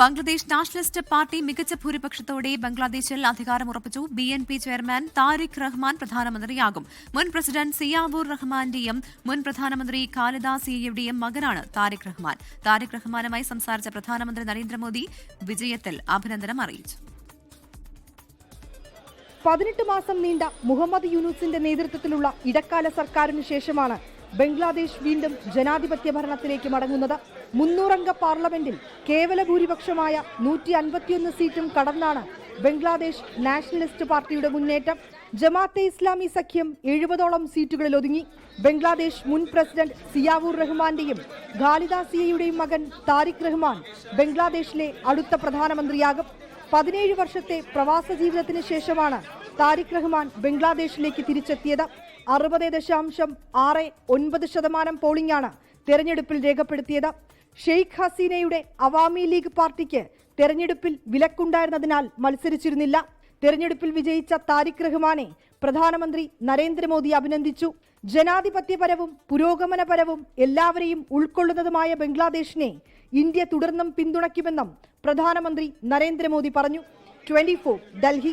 Bangladesh nationalist party മികച്ച ഭൂരിപക്ഷത്തോടെ ബംഗ്ലാദേശിൽ അധികാരം ഉറപ്പിച്ചു. B N P chairman Tarique Rahman പ്രധാനമന്ത്രിയാകും. മുൻ പ്രസിഡന്റ് സിയാബുർ റഹ്മാന്റെയും മുൻ പ്രധാനമന്ത്രി ഖാലിദാ സിയയുടെയും മകനാണ് താരിഖ് റഹ്മാൻ. താരിഖ് റഹ്മാനുമായി സംസാരിച്ച പ്രധാനമന്ത്രി നരേന്ദ്രമോദി വിജയത്തിൽ അഭിനന്ദനം അറിയിച്ചു. പതിനെട്ട് മാസം നീണ്ട മുഹമ്മദ് യൂനുസിന്റെ നേതൃത്വത്തിലുള്ള ഇടക്കാല സർക്കാരിന് ശേഷമാണ് ബംഗ്ലാദേശ് വീണ്ടും ജനാധിപത്യ ഭരണത്തിലേക്ക് മടങ്ങുന്നത്. മുന്നൂറംഗ പാർലമെന്റിൽ കേവല ഭൂരിപക്ഷമായ നൂറ്റി അൻപത്തിയൊന്ന് സീറ്റും കടന്നാണ് ബംഗ്ലാദേശ് നാഷണലിസ്റ്റ് പാർട്ടിയുടെ മുന്നേറ്റം. ജമാഅത്തെ ഇസ്ലാമി സഖ്യം എഴുപതോളം സീറ്റുകളിൽ ഒതുങ്ങി. ബംഗ്ലാദേശ് മുൻ പ്രസിഡന്റ് സിയാവൂർ റഹ്മാന്റെയും ഖാലിദാസിയയുടെയും മകൻ താരിഖ് റഹ്മാൻ ബംഗ്ലാദേശിലെ അടുത്ത പ്രധാനമന്ത്രിയാകും. പതിനേഴ് വർഷത്തെ പ്രവാസ ജീവിതത്തിന് ശേഷമാണ് താരിഖ് റഹ്മാൻ ബംഗ്ലാദേശിലേക്ക് തിരിച്ചെത്തിയത്. അറുപത് ദശാംശം ആറ് ഒൻപത് ശതമാനം പോളിംഗാണ് തെരഞ്ഞെടുപ്പിൽ രേഖപ്പെടുത്തിയത്. ഷെയ്ഖ് ഹസീനയുടെ അവാമി ലീഗ് പാർട്ടിക്ക് തെരഞ്ഞെടുപ്പിൽ വിലക്കുണ്ടായിരുന്നതിനാൽ മത്സരിച്ചിരുന്നില്ല. തെരഞ്ഞെടുപ്പിൽ വിജയിച്ച താരിഖ് റഹ്മാനെ പ്രധാനമന്ത്രി നരേന്ദ്രമോദി അഭിനന്ദിച്ചു. ജനാധിപത്യപരവും പുരോഗമനപരവും എല്ലാവരെയും ഉൾക്കൊള്ളുന്നതുമായ ബംഗ്ലാദേശിനെ ഇന്ത്യ തുടർന്നും പിന്തുണയ്ക്കുമെന്നും പ്രധാനമന്ത്രി നരേന്ദ്രമോദി പറഞ്ഞു. ട്വന്റി ഡൽഹി